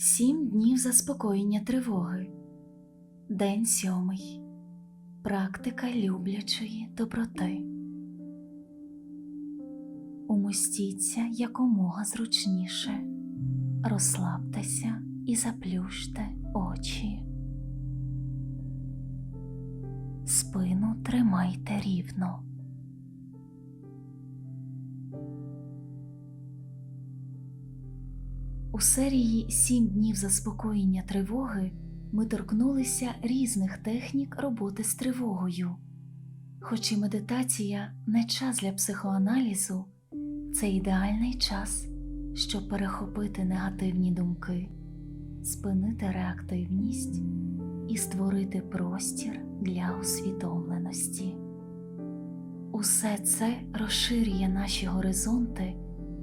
Сім днів заспокоєння тривоги. День сьомий. Практика люблячої доброти. Умостіться якомога зручніше. Розслабтеся і заплющте очі. Спину тримайте рівно. У серії Сім днів заспокоєння тривоги ми торкнулися різних технік роботи з тривогою. Хоч і медитація не час для психоаналізу, це ідеальний час, щоб перехопити негативні думки, спинити реактивність і створити простір для усвідомленості. Усе це розширює наші горизонти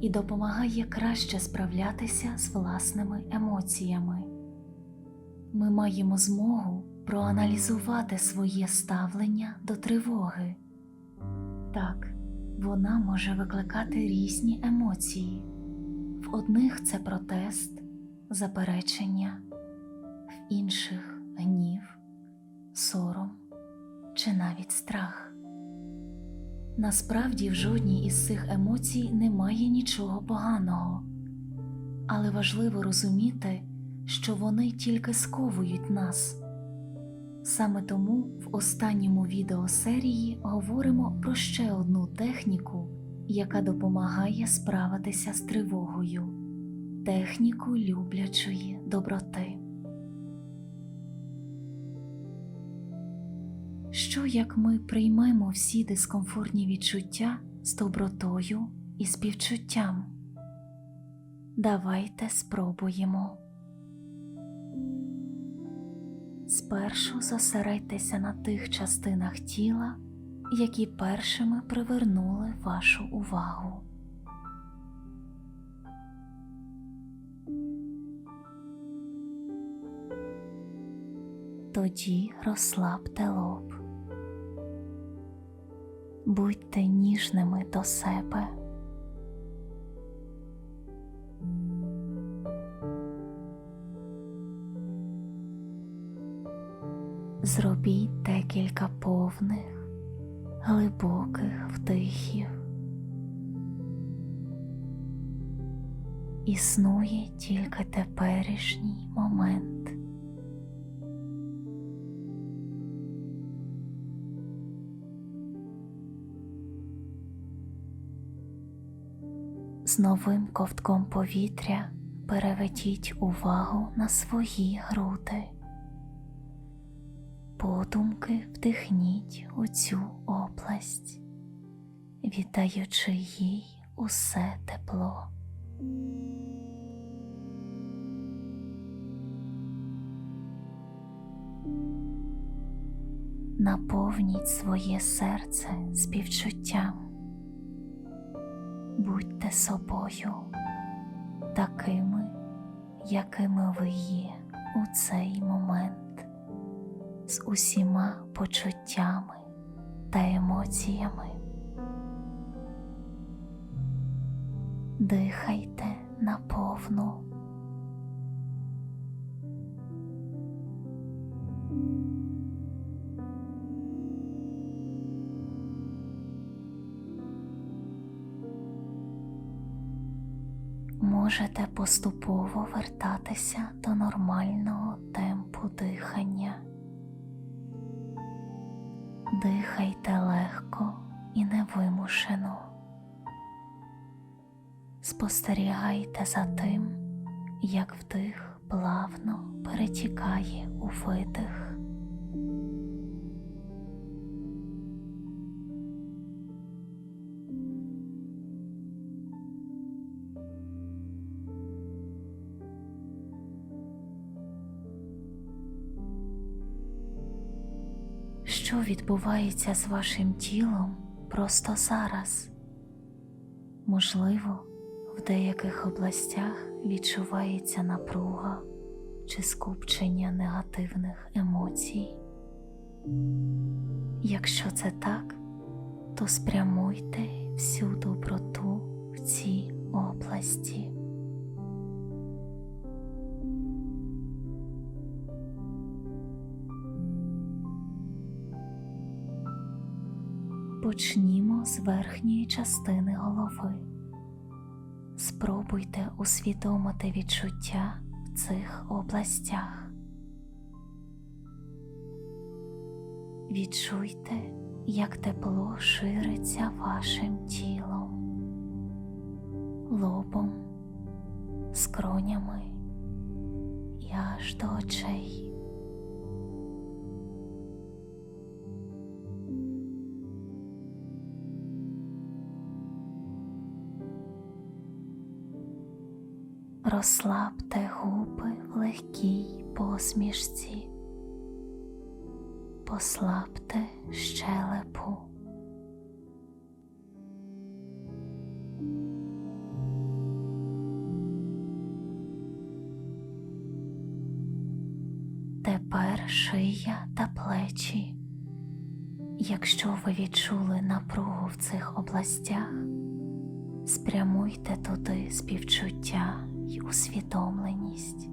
і допомагає краще справлятися з власними емоціями. Ми маємо змогу проаналізувати своє ставлення до тривоги. Так, вона може викликати різні емоції. В одних це протест, заперечення, в інших гнів, сором чи навіть страх. Насправді в жодній із цих емоцій немає нічого поганого, але важливо розуміти, що вони тільки сковують нас. Саме тому в останньому відео серії говоримо про ще одну техніку, яка допомагає справитися з тривогою техніку люблячої доброти. Що як ми приймемо всі дискомфортні відчуття з добротою і співчуттям? Давайте спробуємо. Спершу зосередьтеся на тих частинах тіла, які першими привернули вашу увагу. Тоді розслабте лоб. Будьте ніжними до себе. Зробіть декілька повних, глибоких вдихів. Існує тільки теперішній момент. З новим ковтком повітря переведіть увагу на свої груди. Подумки вдихніть у цю область, віддаючи їй усе тепло. Наповніть своє серце співчуттям. Будьте собою, такими, якими ви є у цей момент, з усіма почуттями та емоціями. Дихайте наповну. Можете поступово вертатися до нормального темпу дихання. Дихайте легко і невимушено. Спостерігайте за тим, як вдих плавно перетікає у видих. Відбувається з вашим тілом просто зараз? Можливо, в деяких областях відчувається напруга чи скупчення негативних емоцій. Якщо це так, то спрямуйте всю доброту в ці області. Почнімо з верхньої частини голови. Спробуйте усвідомити відчуття в цих областях. Відчуйте, як тепло шириться вашим тілом, лобом, скронями і аж до очей. Розслабте губи в легкій посмішці, послабте щелепу. Тепер шия та плечі. Якщо ви відчули напругу в цих областях, спрямуйте туди співчуття й усвідомленість.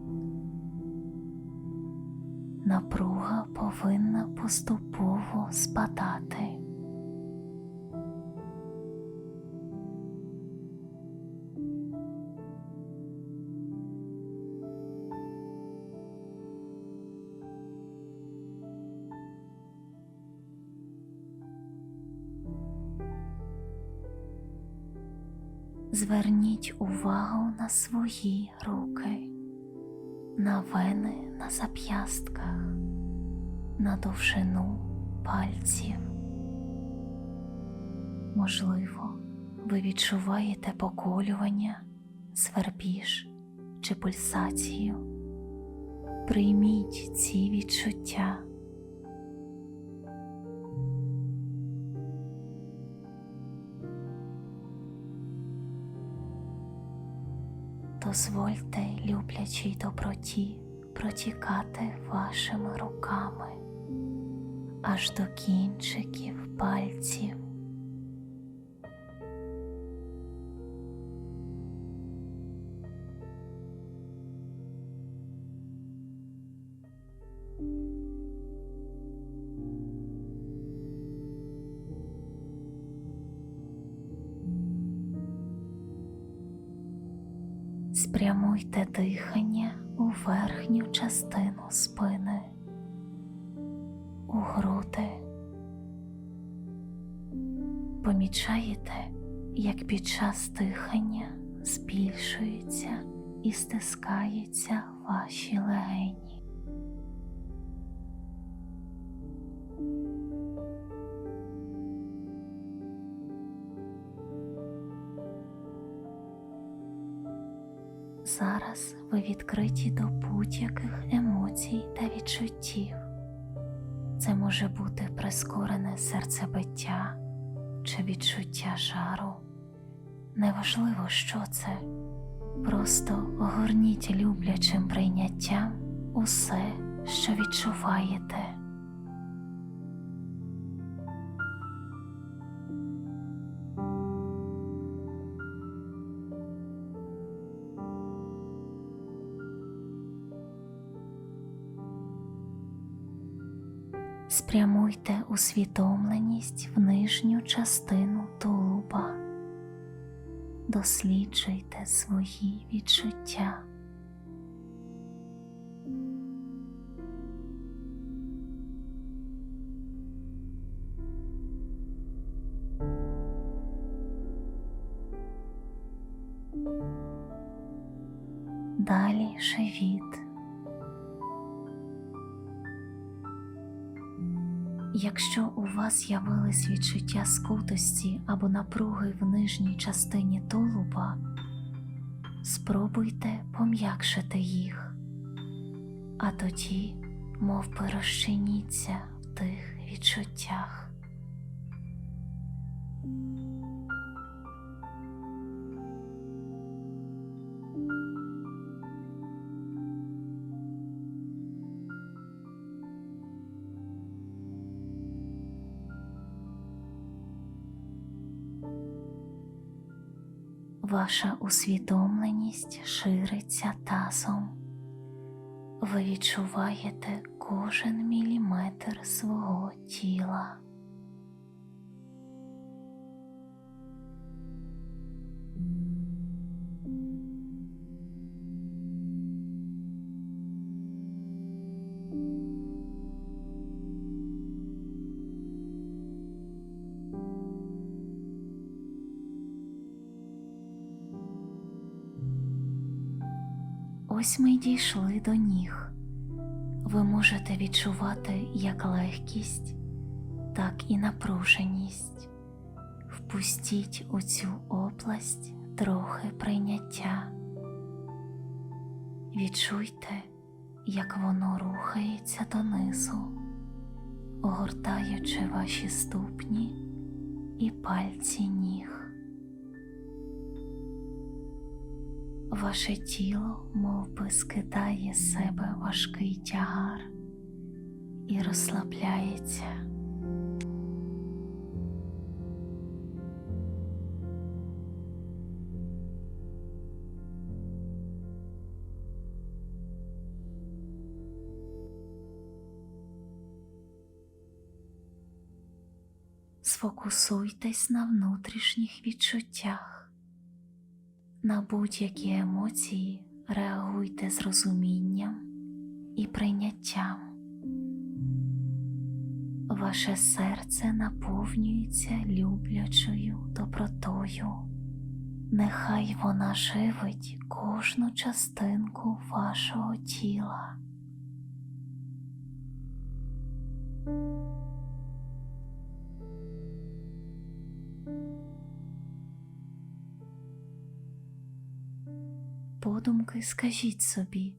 Напруга повинна поступово спадати. Зверніть увагу на свої руки, на вени на зап'ястках, на довжину пальців. Можливо, ви відчуваєте поколювання, свербіж чи пульсацію. Прийміть ці відчуття. Дозвольте люблячій доброті протікати вашими руками аж до кінчиків пальців. Спрямуйте дихання у верхню частину спини, у груди. Помічаєте, як під час дихання збільшуються і стискаються ваші легені. Зараз ви відкриті до будь-яких емоцій та відчуттів. Це може бути прискорене серцебиття чи відчуття жару. Неважливо, що це, просто огорніть люблячим прийняттям усе, що відчуваєте. Усвідомленість в нижню частину тулуба, досліджуйте свої відчуття. Далі живіт. Якщо у вас з'явились відчуття скутості або напруги в нижній частині тулуба, спробуйте пом'якшити їх, а тоді, мов би розчиніться в тих відчуттях. Ваша усвідомленість шириться тазом. Ви відчуваєте кожен міліметр свого тіла. Ось ми дійшли до ніг. Ви можете відчувати як легкість, так і напруженість. Впустіть у цю область трохи прийняття. Відчуйте, як воно рухається донизу, огортаючи ваші ступні і пальці ніг. Ваше тіло мов би, скидає з себе важкий тягар і розслабляється. Сфокусуйтесь на внутрішніх відчуттях. На будь-які емоції реагуйте з розумінням і прийняттям. Ваше серце наповнюється люблячою добротою. Нехай вона живить кожну частинку вашого тіла. Подумки скажіть собі,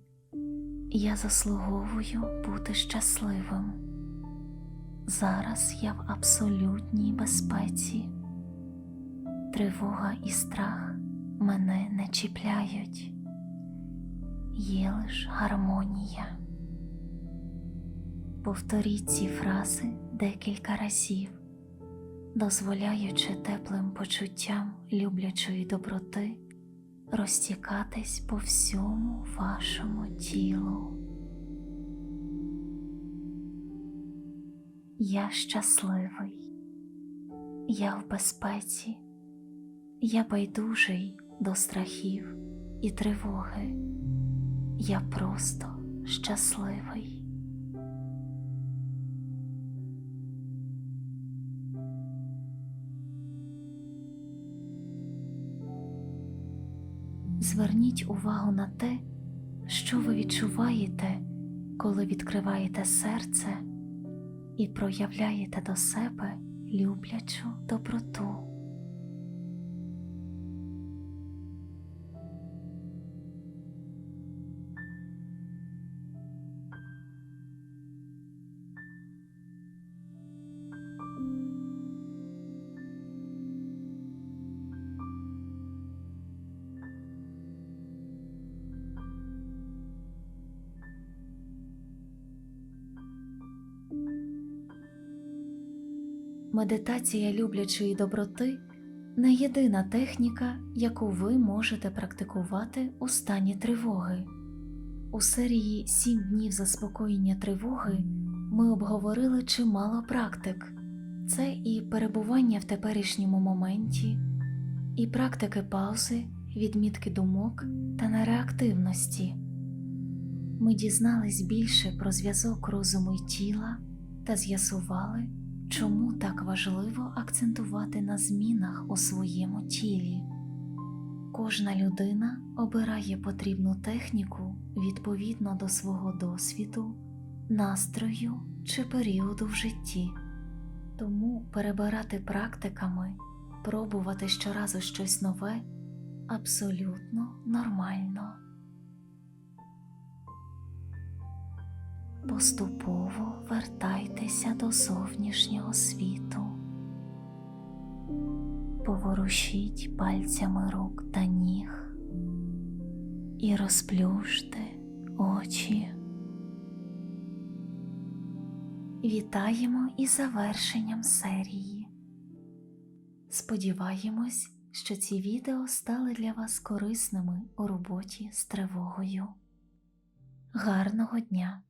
я заслуговую бути щасливим. Зараз я в абсолютній безпеці. Тривога і страх мене не чіпляють, є лиш гармонія. Повторіть ці фрази декілька разів, дозволяючи теплим почуттям люблячої доброти розтікатись по всьому вашому тілу. Я щасливий, я в безпеці, я байдужий до страхів і тривоги, я просто щасливий. Зверніть увагу на те, що ви відчуваєте, коли відкриваєте серце і проявляєте до себе люблячу доброту. Медитація люблячої доброти не єдина техніка, яку ви можете практикувати у стані тривоги. У серії «Сім днів заспокоєння тривоги ми обговорили чимало практик. Це і перебування в теперішньому моменті, і практики паузи, відмітки думок та нереактивності. Ми дізнались більше про зв'язок розуму й тіла та з'ясували, чому так важливо акцентувати на змінах у своєму тілі. Кожна людина обирає потрібну техніку відповідно до свого досвіду, настрою чи періоду в житті. Тому перебирати практиками, пробувати щоразу щось нове абсолютно нормально. Поступово вертайтеся до зовнішнього світу, поворушіть пальцями рук та ніг і розплющте очі. Вітаємо із завершенням серії. Сподіваємось, що ці відео стали для вас корисними у роботі з тривогою. Гарного дня!